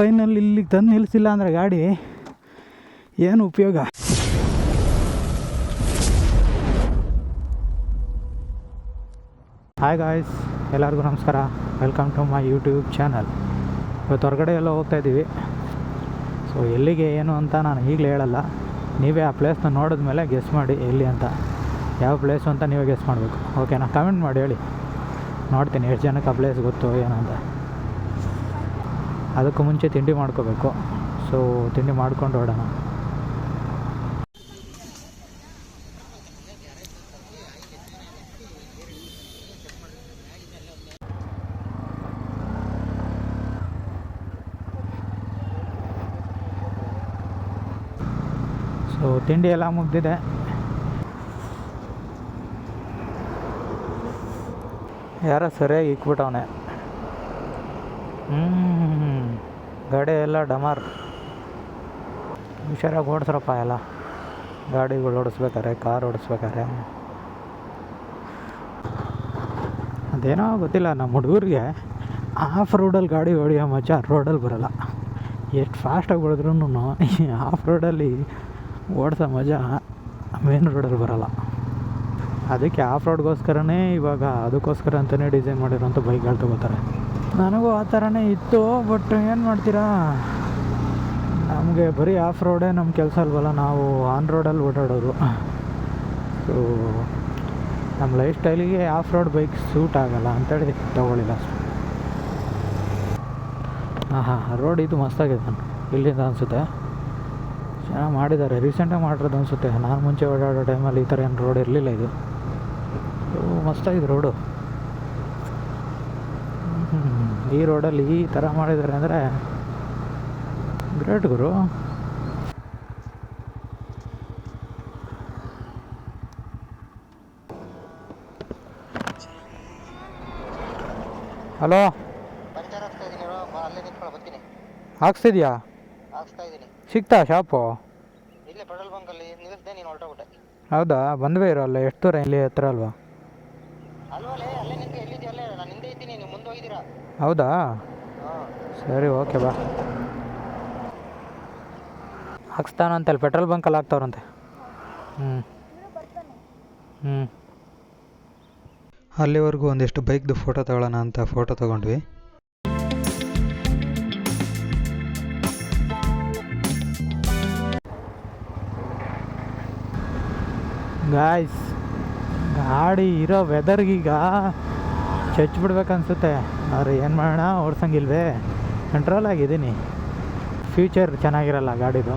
Final ಇಲ್ಲಿಗೆ ತಂದು ನಿಲ್ಲಿಸಿಲ್ಲ ಅಂದರೆ ಗಾಡಿ ಏನು ಉಪಯೋಗ? ಹಾಯ್ ಗಾಯ್ಸ್ ಎಲ್ಲರಿಗೂ ನಮಸ್ಕಾರ. Welcome to my YouTube channel ಇವತ್ತು ಹೊರಗಡೆ ಎಲ್ಲ ಹೋಗ್ತಾ ಇದ್ದೀವಿ ಸೊ ಎಲ್ಲಿಗೆ, ಏನು ಅಂತ ನಾನು ಈಗಲೇ ಹೇಳಲ್ಲ. ನೀವೇ ಆ ಪ್ಲೇಸ್ನ ನೋಡಿದ ಮೇಲೆ ಗೆಸ್ ಮಾಡಿ ಎಲ್ಲಿ ಅಂತ. ಯಾವ ಪ್ಲೇಸು ಅಂತ ನೀವೇ ಗೆಸ್ ಮಾಡಬೇಕು. ಓಕೆನಾ ಕಮೆಂಟ್ ಮಾಡಿ ಹೇಳಿ. ನೋಡ್ತೀನಿ ಎಷ್ಟು ಜನಕ್ಕೆ ಆ ಪ್ಲೇಸ್ ಗೊತ್ತು ಏನು ಅಂತ. ಅದಕ್ಕೂ ಮುಂಚೆ ತಿಂಡಿ ಮಾಡ್ಕೋಬೇಕು. ಸೊ ತಿಂಡಿ ಮಾಡ್ಕೊಂಡು ಹೊಡೋಣ ಸೊ ತಿಂಡಿ ಎಲ್ಲ ಮುಗ್ದಿದೆ. ಯಾರೋ ಸರಿಯಾಗಿ ಇಕ್ಬಿಟ್ಟವನೆ. ಹ್ಞೂ ಗಾಡಿ ಎಲ್ಲ ಡಮಾರ್. ಹುಷಾರಾಗಿ ಓಡಿಸ್ರಪ್ಪ ಎಲ್ಲ. ಗಾಡಿಗಳು ಓಡಿಸ್ಬೇಕಾರೆ ಕಾರ್ ಓಡಿಸ್ಬೇಕಾರೆ ಅದೇನೋ ಗೊತ್ತಿಲ್ಲ, ನಮ್ಮ ಹುಡುಗರಿಗೆ ಆಫ್ ರೋಡಲ್ಲಿ ಗಾಡಿ ಹೊಡಿಯೋ ಮಜಾ ರೋಡಲ್ಲಿ ಬರೋಲ್ಲ. ಎಷ್ಟು ಫಾಸ್ಟಾಗಿ ಹೊಡೆದ್ರೂ ಆಫ್ ರೋಡಲ್ಲಿ ಓಡಿಸೋ ಮಜಾ ಮೇನ್ ರೋಡಲ್ಲಿ ಬರೋಲ್ಲ. ಅದಕ್ಕೆ ಆಫ್ ರೋಡ್ಗೋಸ್ಕರನೇ ಇವಾಗ ಅದಕ್ಕೋಸ್ಕರ ಅಂತಲೇ ಡಿಸೈನ್ ಮಾಡಿರೋಂಥ ಬೈಕ್ಗಳು ತಗೋತಾರೆ. ನನಗೂ ಆ ಥರನೇ ಇತ್ತು ಬಟ್ ಏನು ಮಾಡ್ತೀರಾ? ನಮಗೆ ಬರೀ ಆಫ್ ರೋಡೇ ನಮ್ಮ ಕೆಲಸ ಅಲ್ವಲ್ಲ, ನಾವು ಆನ್ ರೋಡಲ್ಲಿ ಓಡಾಡೋದು. ಸೊ ನಮ್ಮ ಲೈಫ್ ಸ್ಟೈಲಿಗೆ ಆಫ್ ರೋಡ್ ಬೈಕ್ ಸೂಟ್ ಆಗಲ್ಲ ಅಂತೇಳಿ ತೊಗೊಳ್ಳಿಲ್ಲ ಹಾಂ ಹಾಂ ರೋಡ್ ಇದು ಮಸ್ತಾಗಿದೆ ನಾನು, ಇಲ್ಲಿಂದ ಅನಿಸುತ್ತೆ. ಚೆನ್ನಾಗಿ ಮಾಡಿದ್ದಾರೆ ರೀಸೆಂಟಾಗಿ ಮಾಡಿರೋದು ಅನಿಸುತ್ತೆ. ನಾನು ಮುಂಚೆ ಓಡಾಡೋ ಟೈಮಲ್ಲಿ ಈ ಥರ ಏನು ರೋಡ್ ಇರಲಿಲ್ಲ ಇದು. ಮಸ್ತಾಗಿದೆ ರೋಡು. ಈ ರೋಡಲ್ಲಿ ಈ ಥರ ಮಾಡಿದ್ದಾರೆ ಅಂದರೆ ಗ್ರೇಟ್ ಗುರು. ಹಲೋ. ಅಲ್ಲೇ ಹಾಕ್ಸ್ತಿದ್ಯಾ? ಸಿಗ್ತಾ ಶಾಪು? ಹೌದಾ? ಬಂದ್ವೇ ಇರೋಲ್ಲ ಎಷ್ಟು ದೂರ ಇಲ್ಲಿ ಹತ್ರ ಅಲ್ವಾ ಅಲ್ವಲ್ಲೇ ಅಲ್ಲೇ ನಿಂತ್ಕೊ ಎಲ್ಲಿದ್ಯಾ ಅಲ್ಲೇ ನಾನು ಹಿಂದೆ ಇದ್ದೀನಿ ನೀವು ಮುಂದೆ ಹೋಗಿದ್ದೀರಾ ಹೌದಾ? ಸರಿ ಓಕೆ ಬಾ. ಹಾಕ್ಸ್ತಾನಂತಲ್ಲಿ ಪೆಟ್ರೋಲ್ ಬಂಕಲ್ಲಿ ಹಾಕ್ತಾವ್ರಂತೆ. ಹ್ಞೂ ಹ್ಞೂ ಅಲ್ಲಿವರೆಗೂ ಒಂದಿಷ್ಟು ಬೈಕ್ದು ಫೋಟೋ ತಗೊಳ್ಳೋಣ ಅಂತ ಫೋಟೋ ತಗೊಂಡ್ವಿ. ಗಾಯ್ಸ್ ಗಾಡಿ ಇರೋ ವೆದರ್ಗೀಗ ಚಚ್ಬಿಡ್ಬೇಕನ್ಸುತ್ತೆ. ಆದರೆ ಏನು ಮಾಡೋಣ? ಓಡ್ಸಂಗಿಲ್ವೇ? ಕಂಟ್ರೋಲ್ ಆಗಿದ್ದೀನಿ. ಫ್ಯೂಚರ್ ಚೆನ್ನಾಗಿರಲ್ಲ ಗಾಡಿದು.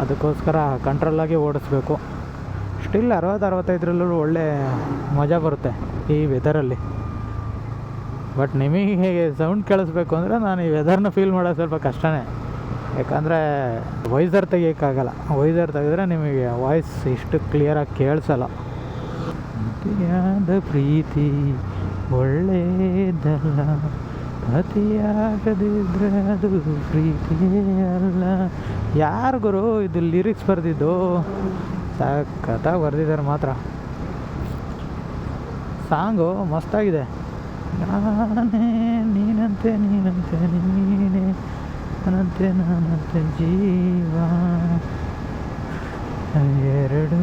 ಅದಕ್ಕೋಸ್ಕರ ಕಂಟ್ರೋಲಾಗಿ ಓಡಿಸ್ಬೇಕು. ಸ್ಟಿಲ್ ಅರವತ್ತು, ಅರವತ್ತೈದರಲ್ಲೂ ಒಳ್ಳೆ ಮಜಾ ಬರುತ್ತೆ ಈ ವೆದರಲ್ಲಿ ಬಟ್ ನಿಮಗೆ ಹೇಗೆ ಸೌಂಡ್ ಕೇಳಿಸ್ಬೇಕು ಅಂದರೆ ನಾನು ಈ ವೆದರ್ನ ಫೀಲ್ ಮಾಡೋದು ಸ್ವಲ್ಪ ಕಷ್ಟನೇ. ಯಾಕಂದರೆ ವೈಸರ್ ತೆಗಿಯೋಕ್ಕಾಗಲ್ಲ. ವೈಸರ್ ತೆಗೆದ್ರೆ ನಿಮಗೆ ವಾಯ್ಸ್ ಇಷ್ಟು ಕ್ಲಿಯರಾಗಿ ಕೇಳಿಸಲ್ಲ. ಪ್ರೀತಿ. ಒಳ್ಳೆಯದಲ್ಲ ಅತಿಯಾಗದಿದ್ರೆ ಅದು ಪ್ರೀತಿ ಅಲ್ಲ ಯಾರು ಗುರು ಇದು ಲಿರಿಕ್ಸ್ ಬರೆದಿದ್ದು? ಸಖತ್ತಾಗಿ ಬರೆದಿದ್ದಾರೆ ಮಾತ್ರ. ಸಾಂಗು ಮಸ್ತಾಗಿದೆ. ನಾನೇ, ನೀನಂತೆ ನೀನಂತೆ, ನೀನೇ ನನ್ನಂತೆ ನಾನಂತೆ ಜೀವ. ಎರಡು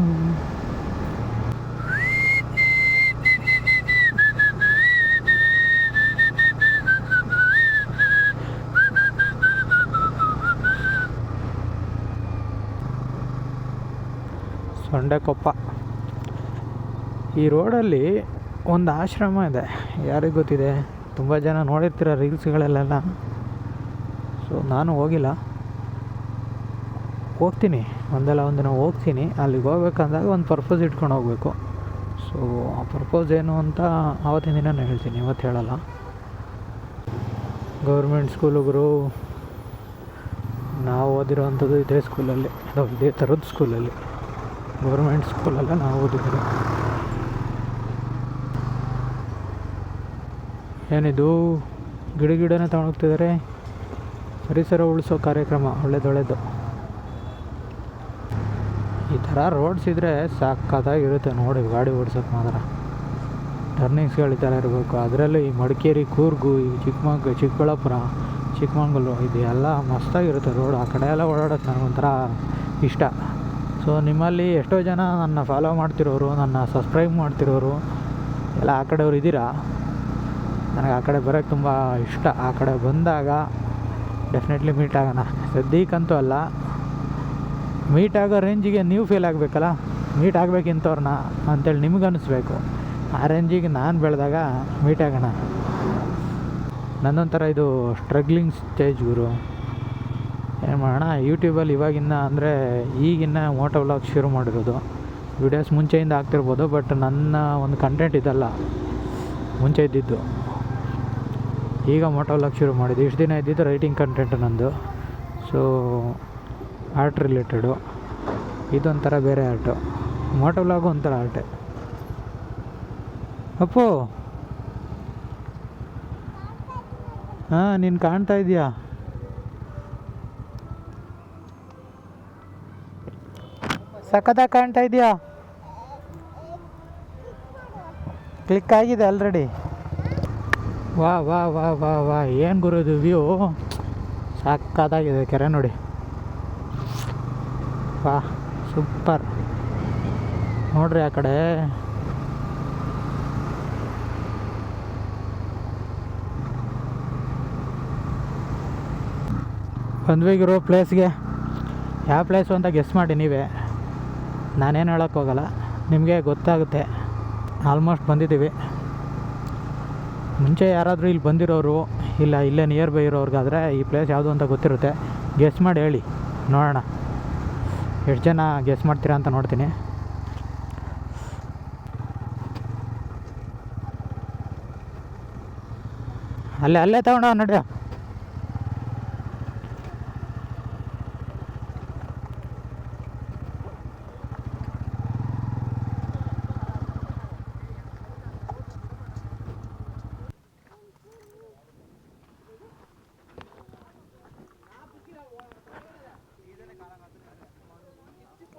ಸೊಂಡೆಕೊಪ್ಪ. ಈ ರೋಡಲ್ಲಿ ಒಂದು ಆಶ್ರಮ ಇದೆ. ಯಾರಿಗೆ ಗೊತ್ತಿದೆ? ತುಂಬ ಜನ ನೋಡಿರ್ತೀರ ರೀಲ್ಸ್ಗಳಲ್ಲೆಲ್ಲ. ಸೊ, ನಾನು ಹೋಗಿಲ್ಲ. ಹೋಗ್ತೀನಿ. ಒಂದಲ್ಲ ಒಂದಿನ ಹೋಗ್ತೀನಿ. ಅಲ್ಲಿಗೆ ಹೋಗ್ಬೇಕಂದಾಗ ಒಂದು ಪರ್ಪಸ್ ಇಟ್ಕೊಂಡು ಹೋಗಬೇಕು. ಸೊ, ಆ ಪರ್ಪಸ್ ಏನು ಅಂತ ಆವತ್ತಿನ ದಿನ ಹೇಳ್ತೀನಿ. ಇವತ್ತು ಹೇಳಲ್ಲ. ಗೌರ್ಮೆಂಟ್ ಸ್ಕೂಲುಗರು, ನಾವು ಓದಿರೋವಂಥದ್ದು ಇದೇ ಸ್ಕೂಲಲ್ಲಿ ಇದೇ ಥರದ ಸ್ಕೂಲಲ್ಲಿ ಗೌರ್ಮೆಂಟ್ ಸ್ಕೂಲಲ್ಲ ನಾವು ಓದಿದ್ದೀವಿ. ಏನಿದು? ಗಿಡ ಗಿಡನೇ ತಗೊಂಡೋಗ್ತಿದ್ದಾರೆ. ಪರಿಸರ ಉಳಿಸೋ ಕಾರ್ಯಕ್ರಮ ಒಳ್ಳೇದು ಒಳ್ಳೇದು ಈ ಥರ ರೋಡ್ಸ್ ಇದ್ದರೆ ಸಕ್ಕತ್ತಾಗಿರುತ್ತೆ ನೋಡಿ, ಗಾಡಿ ಓಡ್ಸೋಕೆ ಮಾತ್ರ. ಟರ್ನಿಂಗ್ಸ್ಗಳು ಈ ಥರ ಇರಬೇಕು. ಅದರಲ್ಲೂ ಈ ಮಡಿಕೇರಿ, ಕೂರ್ಗು, ಈ ಚಿಕ್ಕಮಂಗ್ ಚಿಕ್ಕಬಳ್ಳಾಪುರ, ಚಿಕ್ಕಮಂಗ್ಳೂರು, ಇದೆಲ್ಲ ಮಸ್ತಾಗಿರುತ್ತೆ ರೋಡ್ ಆ ಕಡೆ ಎಲ್ಲ ಓಡಾಡೋದು ನನಗೊಂಥರ ಇಷ್ಟ. ಸೊ ನಿಮ್ಮಲ್ಲಿ ಎಷ್ಟೋ ಜನ ನನ್ನ ಫಾಲೋ ಮಾಡ್ತಿರೋರು, ನನ್ನ ಸಬ್ಸ್ಕ್ರೈಬ್ ಮಾಡ್ತಿರೋರು, ಎಲ್ಲ ಆ ಕಡೆಯವ್ರು ಇದ್ದೀರಾ? ನನಗೆ ಆ ಕಡೆ ಬರೋಕ್ಕೆ ತುಂಬ ಇಷ್ಟ. ಆ ಕಡೆ ಬಂದಾಗ ಡೆಫಿನೆಟ್ಲಿ ಮೀಟ್ ಆಗೋಣ. ಸದ್ಯಕ್ಕಂತೂ ಅಲ್ಲ ಮೀಟ್ ಆಗೋ ರೇಂಜಿಗೆ ನೀವು ಫೀಲ್ ಆಗಬೇಕಲ್ಲ? ಮೀಟ್ ಆಗಬೇಕಿಂತವ್ರನ್ನ ಅಂತೇಳಿ ನಿಮ್ಗೆ ಅನಿಸ್ಬೇಕು. ಆ ರೇಂಜಿಗೆ ನಾನು ಬೆಳೆದಾಗ ಮೀಟ್ ಆಗೋಣ. ನನ್ನೊಂಥರ ಇದು ಸ್ಟ್ರಗ್ಲಿಂಗ್ ಸ್ಟೇಜ್ ಗುರು. ಏನು ಮಾಡೋಣ ಯೂಟ್ಯೂಬಲ್ಲಿ ಇವಾಗಿನ್ನ ಅಂದರೆ ಈಗಿನ್ನ ಮೋಟೋ ವ್ಲಾಗ್ ಶುರು ಮಾಡಿರೋದು. ವಿಡಿಯೋಸ್ ಮುಂಚೆಯಿಂದ ಆಗ್ತಿರ್ಬೋದು ಬಟ್ ನನ್ನ ಒಂದು ಕಂಟೆಂಟ್ ಇದಲ್ಲ, ಮುಂಚೆ ಇದ್ದಿದ್ದು. ಈಗ ಮೋಟೋ ವ್ಲಾಗ್ ಶುರು ಮಾಡಿದ್ದು. ಇಷ್ಟು ದಿನ ಇದ್ದಿದ್ದು ರೈಟಿಂಗ್ ಕಂಟೆಂಟ್ ನಂದು. ಸೊ ಆರ್ಟ್ ರಿಲೇಟೆಡು ಇದೊಂಥರ ಬೇರೆ ಆರ್ಟು ಮೋಟೋ ವ್ಲಾಗು ಒಂಥರ ಆರ್ಟೆ ಅಪ್ಪು! ಹಾಂ, ನೀನು ಕಾಣ್ತಾ ಇದೆಯಾ ಸಖತ್ತಾಗಿ ಕಾಣ್ತಾ ಇದೆಯಾ? ಕ್ಲಿಕ್ ಆಗಿದೆ ಆಲ್ರೆಡಿ ವಾ ವಾ ವಾ ವಾ ವಾ. ಏನು ಗುರು ಇದು ವ್ಯೂ ಸಖತ್ತಾಗಿದೆ ಕೆರೆ ನೋಡಿ. ವಾ ಸೂಪರ್ ನೋಡ್ರಿ ಆ ಕಡೆ. ಬಂದ್ವಿಗಿರೋ ಪ್ಲೇಸ್ಗೆ ಯಾವ ಪ್ಲೇಸು ಅಂತ ಗೆಸ್ ಮಾಡಿ ನೀವೇ. ನಾನೇನು ಹೇಳೋಕ್ಕೋಗಲ್ಲ ನಿಮಗೆ ಗೊತ್ತಾಗುತ್ತೆ. ಆಲ್ಮೋಸ್ಟ್ ಬಂದಿದ್ದೀವಿ. ಮುಂಚೆ ಯಾರಾದರೂ ಇಲ್ಲಿ ಬಂದಿರೋರು, ಇಲ್ಲ ಇಲ್ಲೇ ನಿಯರ್ ಬೈ ಇರೋರ್ಗಾದರೆ ಈ ಪ್ಲೇಸ್ ಯಾವುದು ಅಂತ ಗೊತ್ತಿರುತ್ತೆ. ಗೆಸ್ ಮಾಡಿ ಹೇಳಿ. ನೋಡೋಣ. ಎಷ್ಟು ಜನ ಗೆಸ್ ಮಾಡ್ತೀರಾ ಅಂತ ನೋಡ್ತೀನಿ. ಅಲ್ಲೇ ಅಲ್ಲೇ ತಗೊಂಡ ನಡಿಯೋ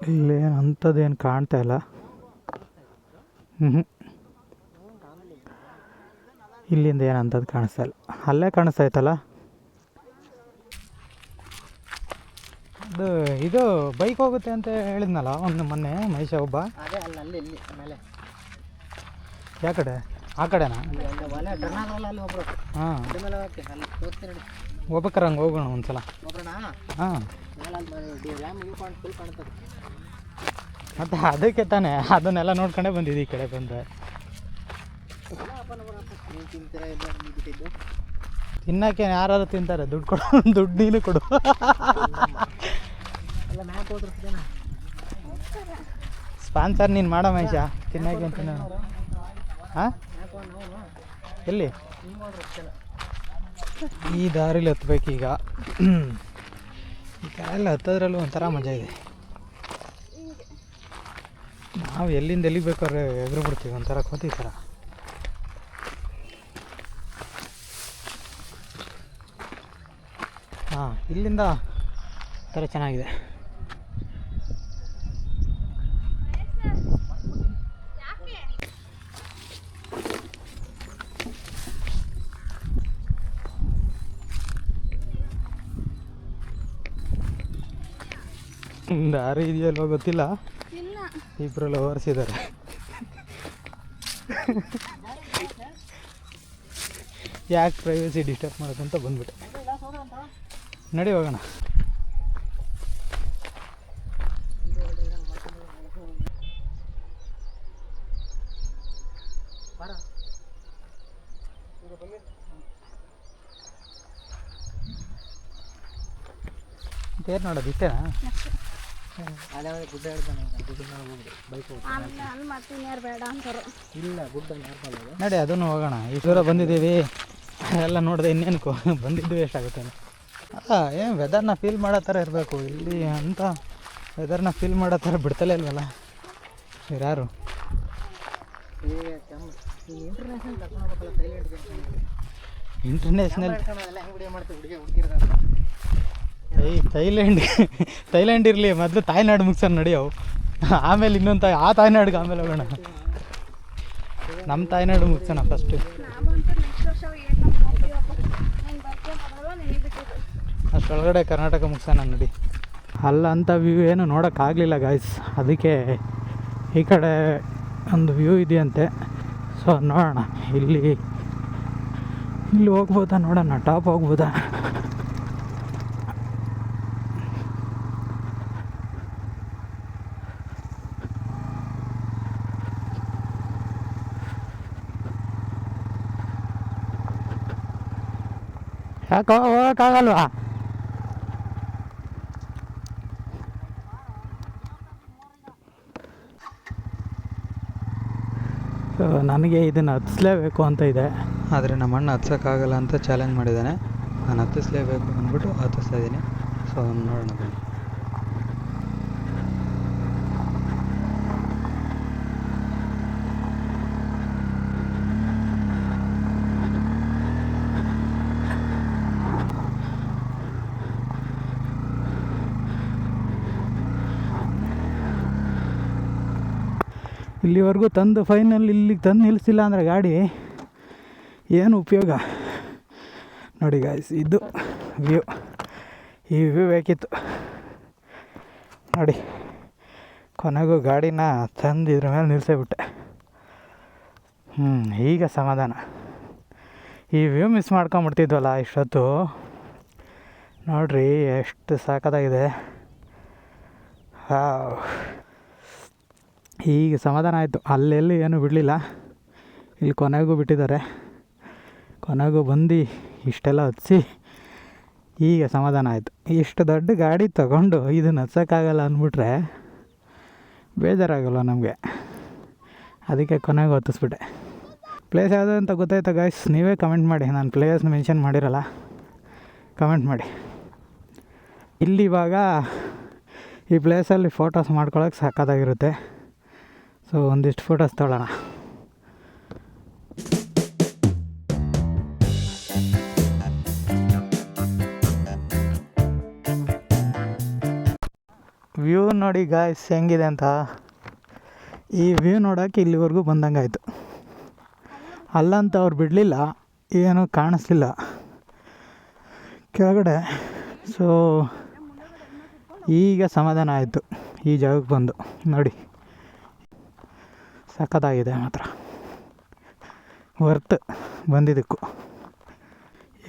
ಇಲ್ಲಿ ಅಂಥದ್ದೇನು ಕಾಣ್ತಾ ಇಲ್ಲ. ಹ್ಞೂ ಇಲ್ಲಿಂದ ಏನು ಅಂಥದ್ದು ಕಾಣಿಸ್ತಾ ಇಲ್ಲ. ಅಲ್ಲೇ ಕಾಣಿಸ್ತಾ ಇತ್ತಲ್ಲ ಅದು ಇದು ಬೈಕ್ ಹೋಗುತ್ತೆ ಅಂತ ಹೇಳಿದ್ನಲ್ಲ ಒಂದು ಮೊನ್ನೆ ಮಹೇಶ ಒಬ್ಬ. ಯಾವ ಕಡೆ? ಆ ಕಡೆನಾ? ಹಾಂ. ಹೋಗ್ಬೇಕಾರೆ ಹಂಗೆ ಹೋಗೋಣ ಒಂದ್ಸಲ. ಹಾಂ. ಮತ್ತು ಅದಕ್ಕೆ ತಾನೆ ಅದನ್ನೆಲ್ಲ ನೋಡ್ಕೊಂಡೇ ಬಂದಿದ್ದು ಈ ಕಡೆ ಬಿಟ್ಟಿದ್ದು ತಿನ್ನಕ್ಕೆ ಯಾರಾದ್ರು ತಿಂತಾರೆ ದುಡ್ಡು ಕೊಡು ದುಡ್ಡು ನೀನು ಕೊಡು. ಸ್ಪಾನ್ಸರ್ ನೀನು ಮಾಡೋ ಮಹೇಶ ತಿನ್ನಕ್ಕೆ ತಿನ್ನ ಹಾಂ ಎಲ್ಲಿ? ಈ ದಾರಿಲಿ ಹತ್ಬೇಕೀಗ. ಎಲ್ಲ ಹತ್ತೋದ್ರಲ್ಲೂ ಒಂಥರ ಮಜಾ ಇದೆ. ನಾವು ಎಲ್ಲಿಂದ ಎಲ್ಲಿಗೆ ಬೇಕಾದ್ರೆ ಎದುರು ಬಿಡ್ತೀವಿ ಒಂಥರ ಕೋತಿ ಥರ. ಹಾಂ, ಇಲ್ಲಿಂದ ಥರ ಚೆನ್ನಾಗಿದೆ. ದಾರಿ ಇದೆಯಲ್ಲ ಗೊತ್ತಿಲ್ಲ? ಇಬ್ಬರು ಲವರ್ಸ್ ಇದ್ದಾರೆ ಯಾಕೆ ಪ್ರೈವಸಿ ಡಿಸ್ಟರ್ಬ್ ಮಾಡೋಕ್ಕಂತ ಬಂದ್ಬಿಟ್ಟೆ. ನಡಿ ಹೋಗೋಣ. ಏನು ನೋಡೋದು ಇಷ್ಟೇನಾ? ಅದೇ ಗುಡ್ಡ ಹೇಳ್ತಾನೆ ಗುಡ್ಡ ಮೇಲೆ ಹೋಗ್ಬಿಡು ಬೈಕ್ ಹೋಗ್ಬಿಡು ಆಮೇಲೆ ಅಲ್ಲಿ ಮತ್ತೆ ಇನ್ಯಾರು ಬೇಡ ಅಂತಾರೆ. ಇಲ್ಲ ಗುಡ್ಡ ನಾರ್ಮಲ್ ಅದು ನಡಿ ಅದನ್ನು ಹೋಗೋಣ. ಈ ದೂರ ಬಂದಿದ್ದೀವಿ. ಎಲ್ಲ ನೋಡಿದೆ ಇನ್ನೇನು ಬಂದಿದ್ದು ಬಂದಿದ್ದು ಎಷ್ಟಾಗುತ್ತೆ ಅಲ್ಲ ಏನು ವೆದರ್ನ ಫೀಲ್ ಮಾಡೋ ಥರ ಇರಬೇಕು. ಇಲ್ಲಿ ಅಂತ ವೆದರ್ನ ಫೀಲ್ ಮಾಡೋ ಥರ ಬಿಡ್ತಲೇ ಇಲ್ವಲ್ಲ? ಯಾರು ಇಂಟರ್ನ್ಯಾಷನಲ್ ಹುಡುಗಿ ಥೈಲ್ಯಾಂಡ್ ಥೈಲ್ಯಾಂಡ್ ಇರಲಿ, ಮೊದಲು ತಾಯ್ನಾಡು ಮುಗ್ಸೋಣ ನಡಿಯವು ಆಮೇಲೆ ಇನ್ನೊಂದು ತಾಯಿ, ಆ ತಾಯ್ನಾಡಿಗೆ ಆಮೇಲೆ ಹೋಗೋಣ. ನಮ್ಮ ತಾಯ್ನಾಡು ಮುಗ್ಸೋಣ ಫಸ್ಟು ಅಷ್ಟೊಳಗಡೆ ನೆಕ್ಸ್ಟ್ ವರ್ಷ ನಡಿ. ಅಲ್ಲ ಅಂತ ಕರ್ನಾಟಕ ಮುಗಿಸೋಣ ವ್ಯೂ ಏನು ನೋಡೋಕ್ಕಾಗಲಿಲ್ಲ ಗಾಯ್ಸ್ ಅದಕ್ಕೆ ಈ ಕಡೆ ಒಂದು ವ್ಯೂ ಇದೆಯಂತೆ. ಸೊ ನೋಡೋಣ. ಇಲ್ಲಿ ಇಲ್ಲಿ ಹೋಗ್ಬೋದಾ, ನೋಡೋಣ ಟಾಪ್ ಹೋಗ್ಬೋದಾ? ಯಾಕೋ ಹೋಗೋಕ್ಕಾಗಲ್ವಾ ಸೊ ನನಗೆ ಇದನ್ನು ಹತ್ತಿಸ್ಲೇಬೇಕು ಅಂತ ಇದೆ. ಆದರೆ ನಮ್ಮ ಅಣ್ಣ ಹತ್ಸೋಕ್ಕಾಗಲ್ಲ ಅಂತ ಚಾಲೆಂಜ್ ಮಾಡಿದ್ದಾನೆ. ನಾನು ಹತ್ತಿಸ್ಲೇಬೇಕು ಅಂದ್ಬಿಟ್ಟು ಹತ್ತಿಸ್ತಾ ಇದ್ದೀನಿ. ಸೊ ನೋಡೋಣ ಬನ್ನಿ. ಇಲ್ಲಿವರೆಗೂ ತಂದು ಫೈನಲ್ ಇಲ್ಲಿಗೆ ತಂದು ನಿಲ್ಲಿಸಿಲ್ಲ ಅಂದರೆ ಗಾಡಿ ಏನು ಉಪಯೋಗ? ನೋಡಿ ಗಾಯ್ಸ್ ಇದು ವ್ಯೂ ಈ ವ್ಯೂ ಬೇಕಿತ್ತು. ನೋಡಿ, ಕೊನೆಗೂ ಗಾಡಿನ ತಂದು ಇದ್ರ ಮೇಲೆ ನಿಲ್ಲಿಸೇಬಿಟ್ಟೆ ಹ್ಞೂ ಈಗ ಸಮಾಧಾನ. ಈ ವ್ಯೂ ಮಿಸ್ ಮಾಡ್ಕೊಂಬಿಡ್ತಿದ್ವಲ್ಲ ಇಷ್ಟೊತ್ತು. ನೋಡ್ರಿ, ಎಷ್ಟು ಸಾಕದಾಗಿದೆ ಹಾವ್ ಈಗ ಸಮಾಧಾನ ಆಯಿತು. ಅಲ್ಲೆಲ್ಲಿ ಏನೂ ಬಿಡಲಿಲ್ಲ. ಇಲ್ಲಿ ಕೊನೆಗೂ ಬಿಟ್ಟಿದ್ದಾರೆ. ಕೊನೆಗೂ ಬಂದು ಇಷ್ಟೆಲ್ಲ ಹಚ್ಚಿ ಈಗ ಸಮಾಧಾನ ಆಯಿತು. ಇಷ್ಟು ದೊಡ್ಡ ಗಾಡಿ ತಗೊಂಡು ಇದನ್ನ ಹಚ್ಚೋಕ್ಕಾಗಲ್ಲ ಅಂದ್ಬಿಟ್ರೆ ಬೇಜಾರಾಗಲ್ಲ ನಮಗೆ. ಅದಕ್ಕೆ ಕೊನೆಗೂ ಹೊತ್ತಿಸ್ಬಿಟ್ಟೆ. ಪ್ಲೇಸ್ ಯಾವುದು ಅಂತ ಗೊತ್ತಾಯ್ತಾ ಗಾಯ್ಸ್ ನೀವೇ ಕಮೆಂಟ್ ಮಾಡಿ. ನಾನು ಪ್ಲೇಸ್ ಮೆನ್ಷನ್ ಮಾಡಿರಲ್ಲ. ಕಮೆಂಟ್ ಮಾಡಿ. ಇಲ್ಲಿ ಇವಾಗ ಈ ಪ್ಲೇಸಲ್ಲಿ ಫೋಟೋಸ್ ಮಾಡ್ಕೊಳಕ್ಕೆ ಸಾಕಾಗಿರುತ್ತೆ ಸೊ ಒಂದಿಷ್ಟು ಫೋಟೋಸ್ ತೊಗೊಳ್ಳೋಣ. ವ್ಯೂ ನೋಡಿ ಗಾಯ್ಸ್ ಹೆಂಗಿದೆ ಅಂತ? ಈ ವ್ಯೂ ನೋಡೋಕೆ ಇಲ್ಲಿವರೆಗೂ ಬಂದಂಗಾಯ್ತು ಅಲ್ಲಂತ ಅವ್ರು ಬಿಡಲಿಲ್ಲ, ಏನೂ ಕಾಣಿಸ್ಲಿಲ್ಲ. ಕೆಳಗಡೆ ಸೊ ಈಗ ಸಮಾಧಾನ ಆಯಿತು, ಈ ಜಾಗಕ್ಕೆ ಬಂದು, ನೋಡಿ. ಸಖತ್ತಾಗಿದೆ ಮಾತ್ರ. ವರ್ತ್ ಬಂದಿದ್ದಕ್ಕು.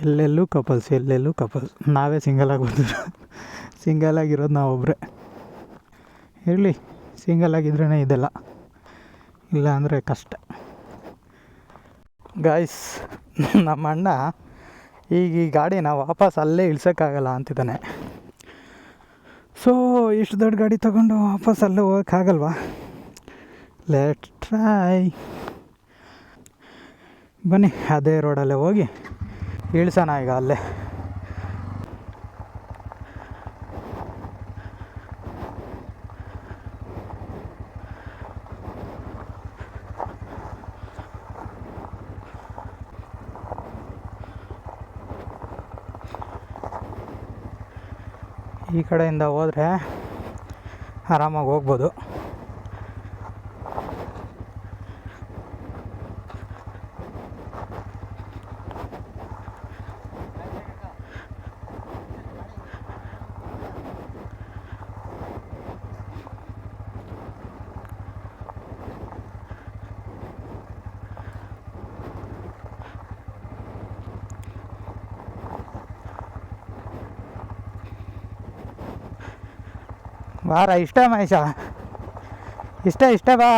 ಎಲ್ಲೆಲ್ಲೂ ಕಪಲ್ಸ್ ಎಲ್ಲೆಲ್ಲೂ ಕಪಲ್ಸ್ ನಾವೇ ಸಿಂಗಲಾಗಿ ಬಂದಿದ್ರು ಸಿಂಗಲಾಗಿರೋದು ನಾವೊಬ್ಬರೇ ಇರಲಿ ಸಿಂಗಲಾಗಿದ್ರೇ ಇದೆಲ್ಲ. ಇಲ್ಲ ಅಂದರೆ ಕಷ್ಟ. ಗಾಯ್ಸ್ ನಮ್ಮ ಅಣ್ಣ ಈಗ ಈ ಗಾಡಿನ ವಾಪಸ್ ಅಲ್ಲೇ ಇಳ್ಸೋಕ್ಕಾಗಲ್ಲ ಅಂತಿದ್ದಾನೆ. ಸೊ ಇಷ್ಟು ದೊಡ್ಡ ಗಾಡಿ ತೊಗೊಂಡು ವಾಪಸ್ ಅಲ್ಲೇ ಹೋಗೋಕ್ಕಾಗಲ್ವಾ? ಲೆಟ್ ಟ್ರೈ ಬನ್ನಿ ಅದೇ ರೋಡಲ್ಲೇ ಹೋಗಿ ಇಳಿಸೋಣ ಈಗ ಅಲ್ಲೇ. ಈ ಕಡೆಯಿಂದ ಹೋದರೆ ಆರಾಮಾಗಿ ಹೋಗ್ಬೋದು. ಬಾರ, ಇಷ್ಟ ಮಹೇಶ. ಇಷ್ಟ ಇಷ್ಟ ಬಾ.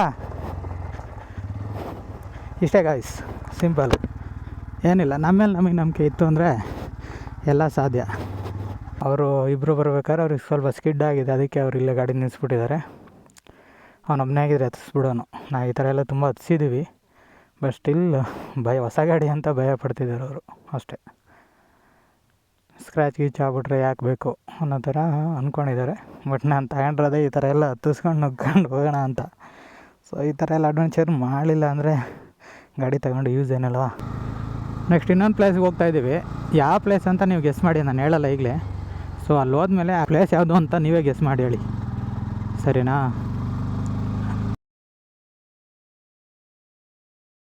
ಇಷ್ಟೇ ಗಾಯ್ಸ್ ಸಿಂಪಲ್ ಏನಿಲ್ಲ, ನಮ್ಮೇಲೆ ನಮಗೆ ನಂಬಿಕೆ ಇತ್ತು ಅಂದರೆ ಎಲ್ಲ ಸಾಧ್ಯ. ಅವರು ಇಬ್ಬರು ಬರ್ಬೇಕಾದ್ರೆ ಅವ್ರಿಗೆ ಸ್ವಲ್ಪ ಸ್ಕಿಡ್ ಆಗಿದೆ, ಅದಕ್ಕೆ ಅವ್ರು ಇಲ್ಲೇ ಗಾಡಿ ನಿಲ್ಲಿಸ್ಬಿಟ್ಟಿದ್ದಾರೆ ಅವನೊಬ್ಬನೇ ಆಗಿದ್ರೆ ಹತ್ತಿಸ್ಬಿಡೋನು ನಾ ಈ ಥರ ಎಲ್ಲ ತುಂಬ ಹತ್ಸಿದ್ದೀವಿ ಬಟ್ ಸ್ಟಿಲ್ ಭಯ, ಹೊಸ ಗಾಡಿ ಅಂತ ಭಯ ಪಡ್ತಿದ್ದಾರೆ ಅವರು, ಅಷ್ಟೇ. ಸ್ಕ್ರ್ಯಾಚ್ ಗೀಚ್ ಆಗ್ಬಿಟ್ರೆ ಯಾಕೆ ಬೇಕು ಅನ್ನೋ ಥರ ಅಂದ್ಕೊಂಡಿದ್ದಾರೆ ಬಟ್ ನಾನು ತಗೊಂಡಿರೋದೇ ಈ ಥರ ಎಲ್ಲ ಹತ್ತಿಸ್ಕೊಂಡು ನುಗ್ಕೊಂಡು ಹೋಗೋಣ ಅಂತ. ಸೊ ಈ ಥರ ಎಲ್ಲ ಅಡ್ವೆಂಚರ್ ಮಾಡಲಿಲ್ಲ ಅಂದರೆ ಗಾಡಿ ತಗೊಂಡು ಯೂಸ್ ಏನಲ್ವಾ? ನೆಕ್ಸ್ಟ್ ಇನ್ನೊಂದು ಪ್ಲೇಸ್ಗೆ ಹೋಗ್ತಾ ಇದ್ದೀವಿ. ಯಾವ ಪ್ಲೇಸ್ ಅಂತ ನೀವು ಗೆಸ್ ಮಾಡಿ, ನಾನು ಹೇಳಲ್ಲ ಈಗಲೇ. ಸೊ ಅಲ್ಲಿ ಹೋದ್ಮೇಲೆ ಆ ಪ್ಲೇಸ್ ಯಾವುದು ಅಂತ ನೀವೇ ಗೆಸ್ ಮಾಡಿ ಹೇಳಿ. ಸರಿನಾ?